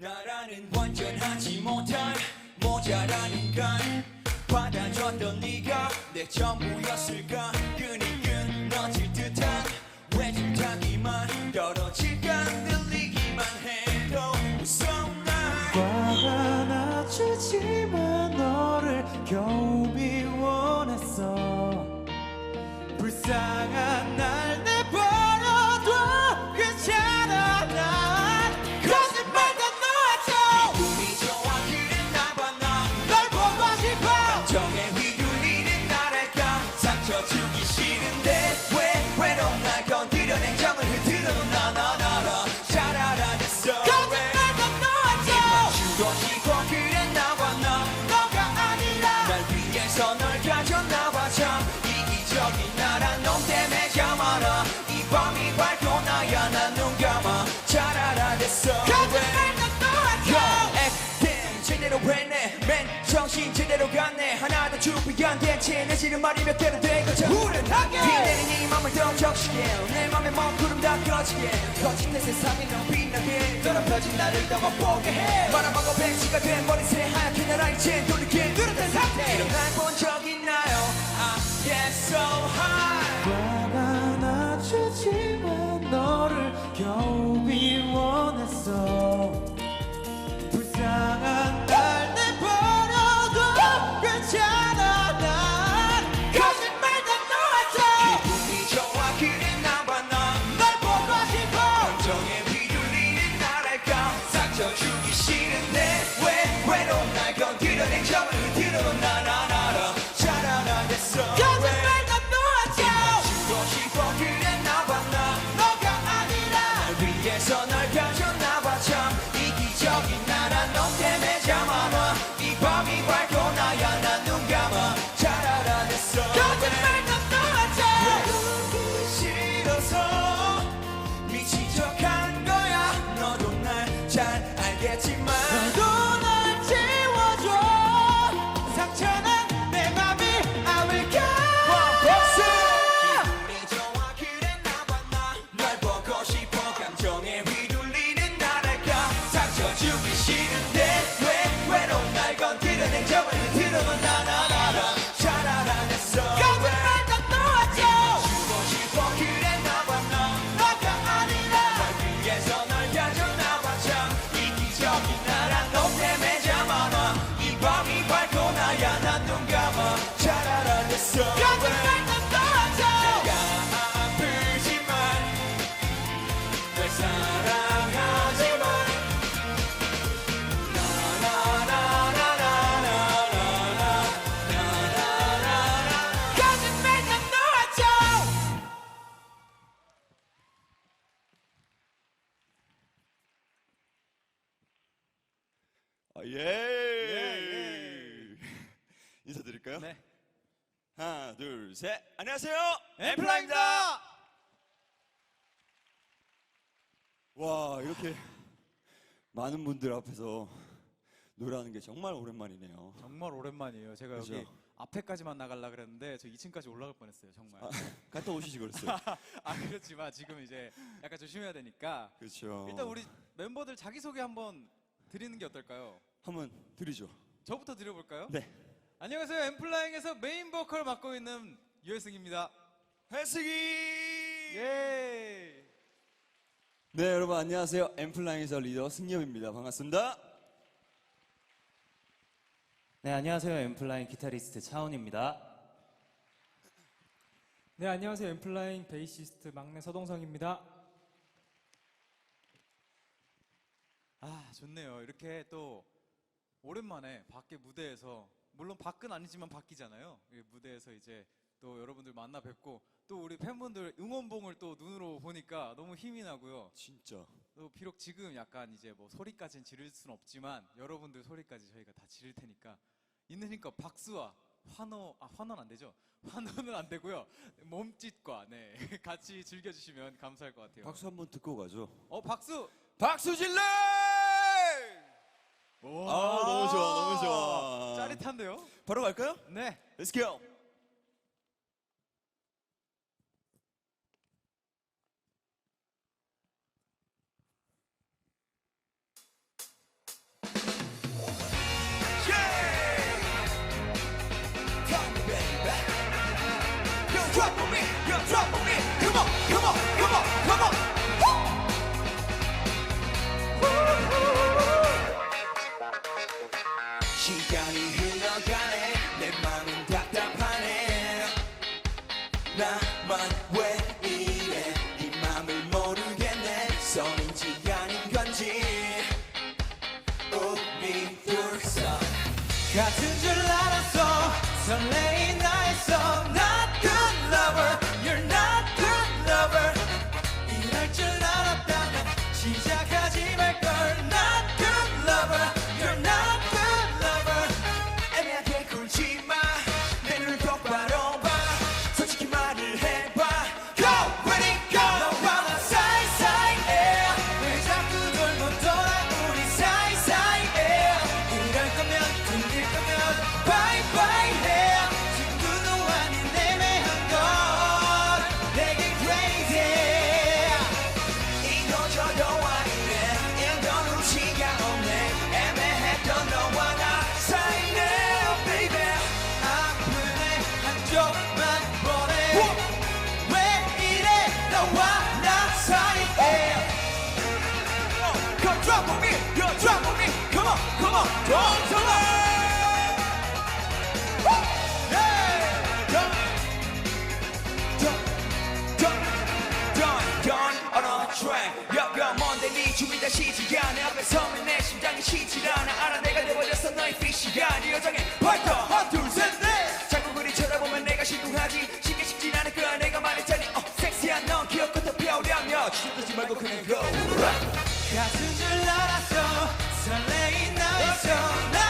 나라는 완전하지 못한 모자라는 건 받아줬던 네가 내 전부였을까? 끈이 끊어질 듯한 외줄타기만 떨어질까? 들리기만 해도 무서운 날 화가 나주지만 너를 겨우 미워냈어. 불쌍한 대체 내 지름 말이 몇 개로 되거든 후련하게. 빛내는 이 맘을 더 적시게. 내 맘의 먹구름 다 꺼지게. 거친 내 세상이 너무 빛나게. 더럽혀진 나를 더 못보게 해. 바라보고 백지가 된 머리 새하얗게 날아 이제 돌리게 누르된 상태. 이런 날본적 있나요? I get so high. 화가 나주지만 너를 겨우 미워냈어 아, 예. 인사드릴까요? 네. 하나, 둘, 셋. 안녕하세요. 엠플라입니다 와, 이렇게 많은 분들 앞에서 노래하는 게 정말 오랜만이네요. 정말 오랜만이에요. 제가 그죠? 여기 앞에까지만 나가려 그랬는데 저 2층까지 올라갈 뻔했어요. 정말. 갔다 오시지 그랬어요. 아 그렇지만 지금 이제 약간 조심해야 되니까 그렇죠. 일단 우리 멤버들 자기 소개 한번 드리는 게 어떨까요? 한번 드리죠. 저부터 드려볼까요? 네. 안녕하세요. 엠플라잉에서 메인 보컬 맡고 있는 유혜승입니다. 해승이. 예. 네, 여러분 안녕하세요. 엠플라잉에서 리더 승엽입니다. 반갑습니다. 네, 안녕하세요. 엠플라인 기타리스트 차훈입니다. 네 안녕하세요 엠플라잉 베이시스트 막내 서동성입니다 아 좋네요. 이렇게 또 오랜만에 밖에 무대에서 물론 밖은 아니지만 밖이잖아요. 이 무대에서 이제 또 여러분들 만나 뵙고 또 우리 팬분들 응원봉을 또 눈으로 보니까 너무 힘이 나고요. 진짜. 또 비록 지금 약간 이제 뭐 소리까지는 지를 순 없지만 여러분들 소리까지 저희가 다 지를 테니까 있는 힘껏 박수와 환호 아 환호는 안 되죠 환호는 안 되고요 몸짓과 네 같이 즐겨주시면 감사할 것 같아요 박수 한번 듣고 가죠. 어 박수 박수 질러! 오, 아, 너무 좋아, 너무 좋아. 짜릿한데요 바로 갈까요? 네 Let's go. 섬에 내 심장이 쉬질 않아. 알아 내가 돼버렸어 너의 피시간 이 여정의 파이터 한둘셋넷. 자꾸 그리 쳐다보면 내가 신동하지 쉽게 식진 않을 거야. 내가 말했잖니. 어 섹시한 넌 귀엽고 더 뼈우려며. 주저들지 말고 그냥 go. 가슴을 알았어 설레인 너의 손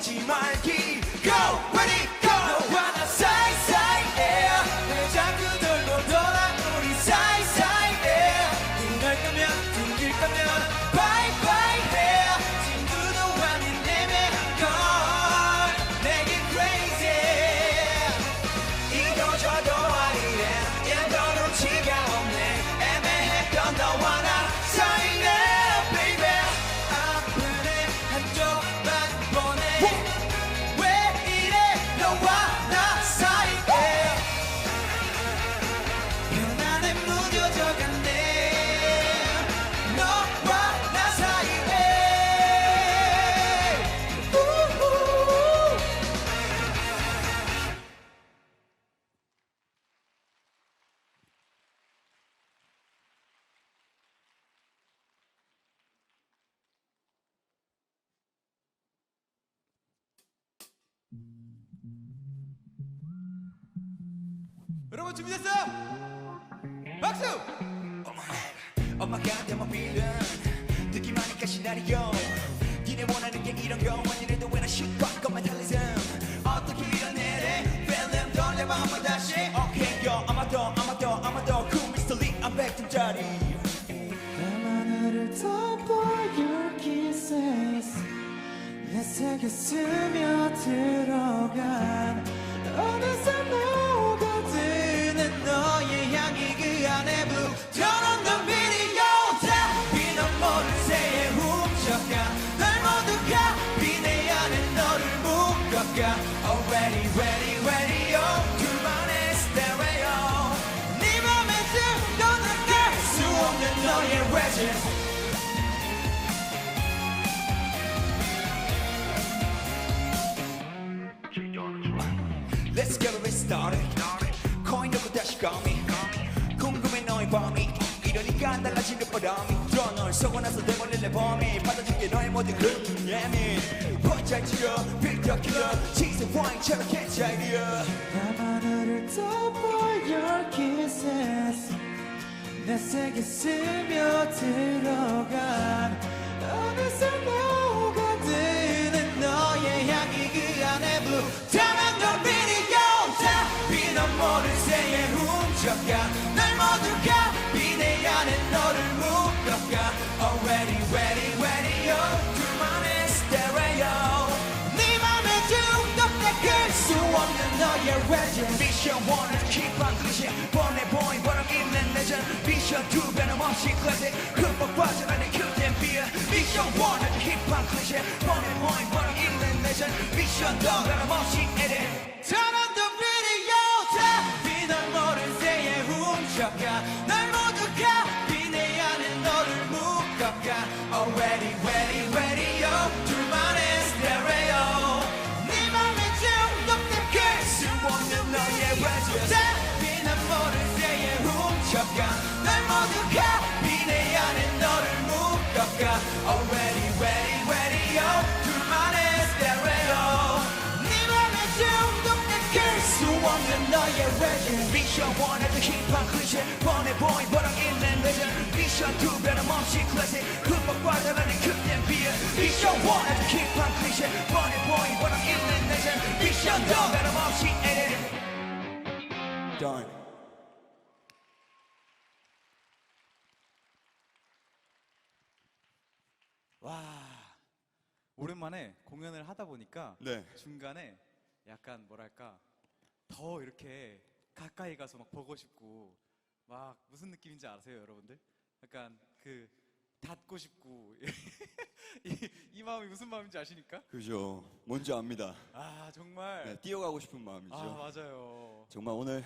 놓지 말기 Go ready 여러분 준비됐어요? 박수! 엄마가 내 모빌은 듣기만 하니까 시나리오. 니네 원하는 게 이런 거 원인에도 왜나 실과 건메탈리즘 어떻게 이런 애를 펠름 돌려봐 한번 다시. 오케이 요 아마 더 아마 더 아마 더그 미스터 리 아백트 짜리 나만을 덮어 your kisses. 내 세계 스며들어간 어느새 나 안 달라지는 바람이 들어 널 속고 나서 내몰릴래 범이 받아줄게 너의 모든 그런 예민. 혼자 지어 필터 킬러 치즈 와인처럼 괜찮이야 밤하늘을 덮어 your kisses. 내 세계 스며 들어간 어느새 녹아드는 너의 향기 그 안에 불타는 눈빛이 여자 비넌 모를 새에 훔쳐가 날 모두 가 비내 안에 너를 묶어가 Already ready ready oh 둘만의 stereo 네 맘에 중독돼 끌수 없는 너의 legend 미션 1을 keep on cliche 뻔해 보인 바람 있는 내전 미션 2 변함없이 classic. 흠뻑 빠져나는 그땐 비어 미션 1을 keep on cliche 뻔해 보인 바람 있는 내전 미션 2 미션 2 변함없이 클래식. 흠뻑 빠져나는 그땐 비어 미션 1에도 힙한 클리셰. 뻔해 보인 보람 있는 레전 미션 2 변함없이. Edit Done. 와. 오랜만에 공연을 하다 보니까 네. 중간에 약간 뭐랄까 더 이렇게 가까이 가서 막 보고 싶고 막 무슨 느낌인지 아세요 여러분들? 약간 그 닿고 싶고 이, 이 마음이 무슨 마음인지 아십니까? 그죠. 뭔지 압니다. 아 정말 네, 뛰어가고 싶은 마음이죠. 아 맞아요 정말 오늘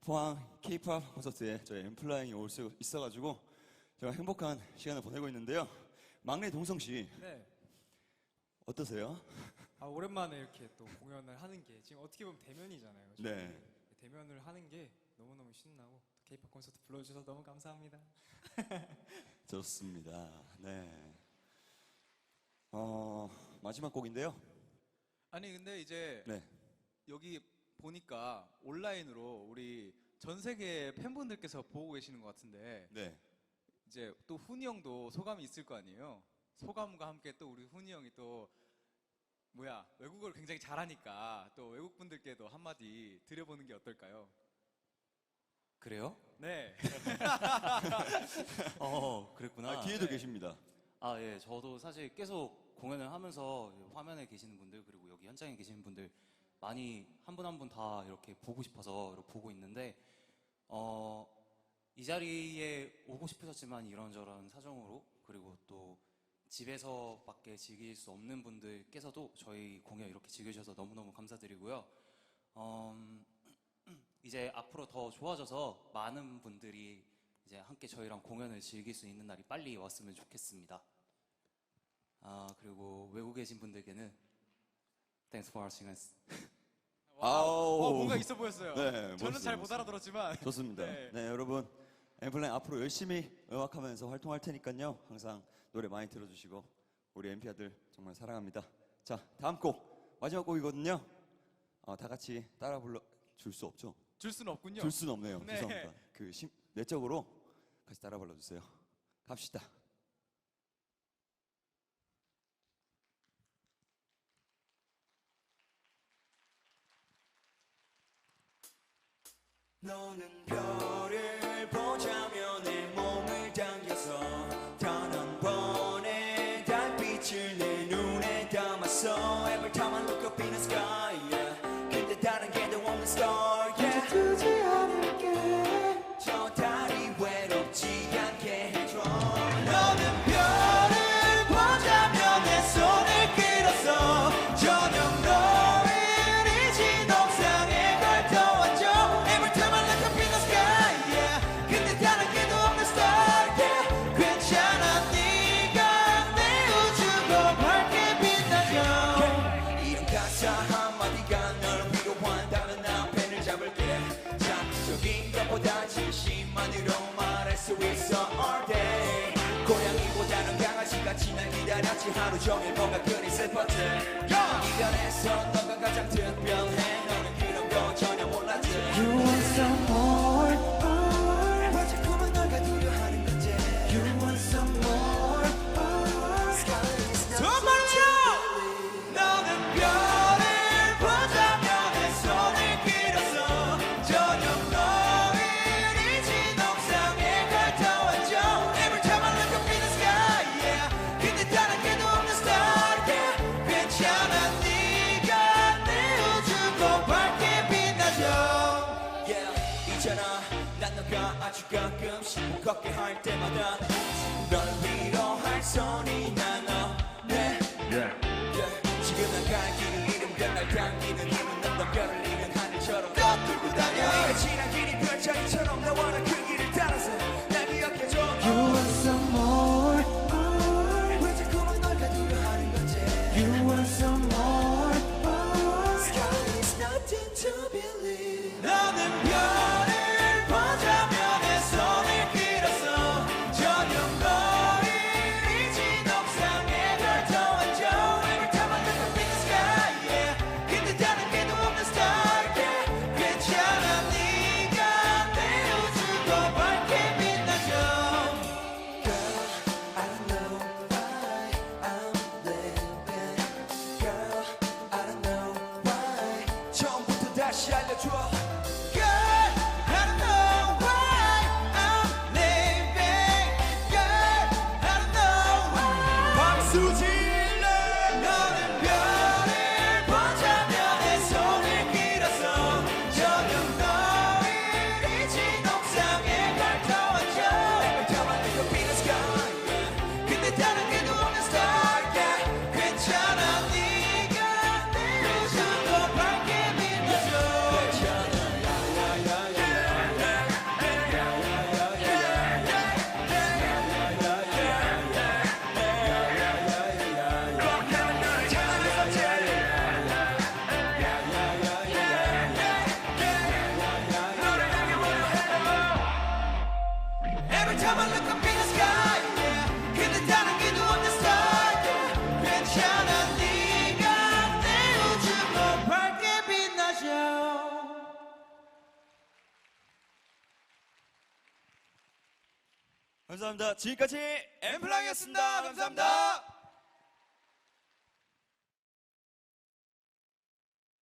포항 K-팝 콘서트에 저희 엠플라잉이 올 수 있어가지고 제가 행복한 시간을 보내고 있는데요. 막내 동성 씨 네. 어떠세요? 아, 오랜만에 이렇게 또 공연을 하는 게 지금 어떻게 보면 대면이잖아요. 네. 대면을 하는 게 너무너무 신나고 케이팝 콘서트 불러주셔서 너무 감사합니다. 좋습니다. 네. 어 마지막 곡인데요. 아니 근데 이제 네. 여기 보니까 온라인으로 우리 전 세계 팬분들께서 보고 계시는 것 같은데 네. 이제 또 훈이 형도 소감이 있을 거 아니에요. 소감과 함께 또 우리 훈이 형이 또 뭐야 외국어를 굉장히 잘하니까 또 외국 분들께도 한마디 드려보는 게 어떨까요? 그래요? 네. 어, 그랬구나. 아, 뒤에도 네. 계십니다. 아, 예. 저도 사실 계속 공연을 하면서 화면에 계시는 분들 그리고 여기 현장에 계시는 분들 많이 한 분 한 분 다 이렇게 보고 싶어서 이렇게 보고 있는데 어, 이 자리에 오고 싶으셨지만 이런저런 사정으로 그리고 또 집에서 밖에 즐길 수 없는 분들께서도 저희 공연 이렇게 즐겨주셔서 너무너무 감사드리고요. 음, 이제 앞으로 더 좋아져서 많은 분들이 이제 함께 저희랑 공연을 즐길 수 있는 날이 빨리 왔으면 좋겠습니다. 아 그리고 외국에 계신 분들께는 Thanks for watching us. 아우. 어, 뭔가 있어 보였어요. 네, 저는 멋있어요, 잘못 멋있어요. 알아들었지만 좋습니다. 네. 네, 여러분 엠플라잉 앞으로 열심히 음악하면서 활동할 테니까요. 항상 노래 많이 들어주시고 우리 엠피 아들 정말 사랑합니다. 자, 다음 곡 마지막 곡이거든요. 어, 다 같이 따라 불러 줄 수 없죠? 줄 수는 없군요. 줄 수는 없네요. 네. 죄송합니다. 그 심, 내적으로 같이 따라 불러주세요. 갑시다. 너는 별을 보자며 내 몸을 당겨서 단 한 번의 달빛을 내 눈에 담았어 없이 하루 종일 뭔가 그리 슬펐지 yeah. 이별에서 너가 가장 특별해 아주 가끔씩 걷게 할 때마다 널 위로할 소리 나너 네. 예. 예. 지금 난갈 길을 잃은 별날 당기는 힘은 난더 별을 잃은 하늘처럼. 떠들고 다녀. 네가 지난 길이 별자리처럼 나와 나 그 지금까지 엠플랑이었습니다. 감사합니다.